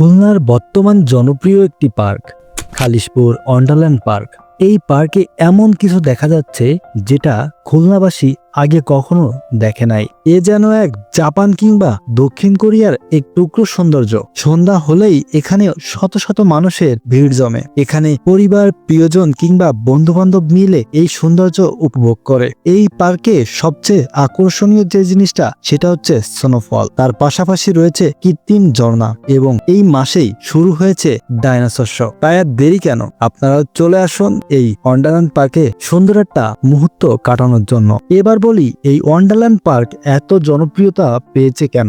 খুলনার বর্তমান জনপ্রিয় একটি পার্ক, খালিশপুর অন্ডারল্যান্ড পার্ক। এই পার্কে এমন কিছু দেখা যাচ্ছে যেটা খুলনাবাসী আগে কখনো দেখে নাই। এ যেন এক জাপান কিংবা দক্ষিণ কোরিয়ার এক টুকরো সৌন্দর্য। সন্ধ্যা হলেই এখানে শত শত মানুষের ভিড় জমে। এখানে পরিবার, প্রিয়জন কিংবা বন্ধু বান্ধব মিলে এই সৌন্দর্য উপভোগ করে। এই পার্কে সবচেয়ে আকর্ষণীয় যে জিনিসটা, সেটা হচ্ছে স্নোফল তার পাশাপাশি রয়েছে কৃত্রিম ঝর্ণা এবং এই মাসেই শুরু হয়েছে ডাইনোসর শো তাই আর দেরি কেন? আপনারা চলে আসুন এই ওয়ান্ডারল্যান্ড পার্কে সুন্দর একটা মুহূর্ত কাটানোর জন্য। এবার বলি, এই ওয়ান্ডারল্যান্ড পার্ক এত জনপ্রিয়তা পেয়েছে কেন?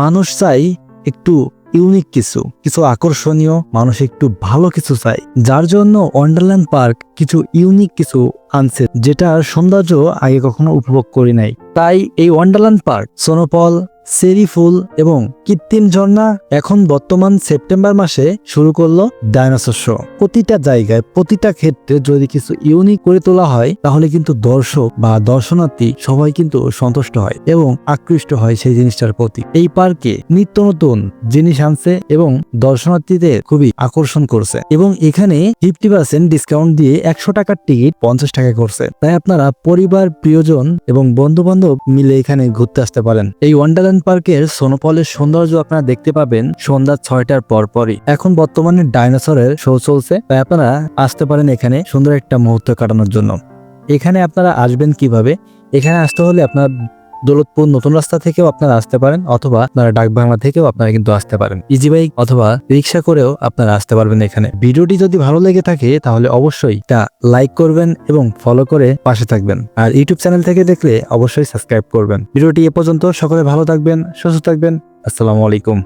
মানুষ চাই একটু ইউনিক কিছু কিছু আকর্ষণীয়, মানুষ একটু ভালো কিছু চাই যার জন্য ওয়ান্ডারল্যান্ড পার্ক কিছু ইউনিক কিছু আনছে, যেটার সৌন্দর্য আগে কখনো উপভোগ করি নাই। তাই এই ওয়ান্ডারল্যান্ড পার্ক, সোনোপল, সেরি ফুল এবং কৃত্রিম ঝর্ণা এখন বর্তমান সেপ্টেম্বর মাসে শুরু করল ডাইনোসর শো। প্রতিটা জায়গায়, প্রতিটা ক্ষেত্রে যদি কিছু ইউনিক করে তোলা হয়, তাহলে কিন্তু দর্শক বা দর্শনার্থী সবাই কিন্তু সন্তুষ্ট হয় এবং আকৃষ্ট হয় সেই জিনিসটার প্রতি। এই পার্কে নিত্য নতুন জিনিস আনছে এবং দর্শনার্থীদের খুবই আকর্ষণ করছে এবং এখানে ফিফটি পার্সেন্ট ডিসকাউন্ট দিয়ে একশো টাকার টিকিট পঞ্চাশ টাকা করছে। তাই আপনারা পরিবার, প্রিয়জন এবং বন্ধু বান্ধব মিলে এখানে ঘুরতে আসতে পারেন। এই ওয়ান্ডারল্যান্ড পার্কের সোনোপলের সৌন্দর্য আপনারা দেখতে পাবেন সন্ধ্যা ছয়টার পর পরই এখন বর্তমানে ডাইনোসরের শো চলছে, তাই আপনারা আসতে পারেন এখানে সুন্দর একটা মুহূর্ত কাটানোর জন্য। এখানে আপনারা আসবেন কীভাবে? এখানে আসতে হলে আপনার দৌলতপুর নতুন রাস্তা থেকেও আপনারা আসতে পারেন, অথবা আপনারা ডাকবাংলা থেকেও আপনারা কিন্তু আসতে পারেন। ইজি বাইক অথবা রিক্সা করেও আপনারা আসতে পারবেন এখানে। ভিডিওটি যদি ভালো লেগে থাকে, তাহলে অবশ্যই তা লাইক করবেন এবং ফলো করে পাশে থাকবেন। আর ইউটিউব চ্যানেল থেকে দেখলে অবশ্যই সাবস্ক্রাইব করবেন। ভিডিওটি এ পর্যন্ত। সকলে ভালো থাকবেন, সুস্থ থাকবেন। আসসালামু আলাইকুম।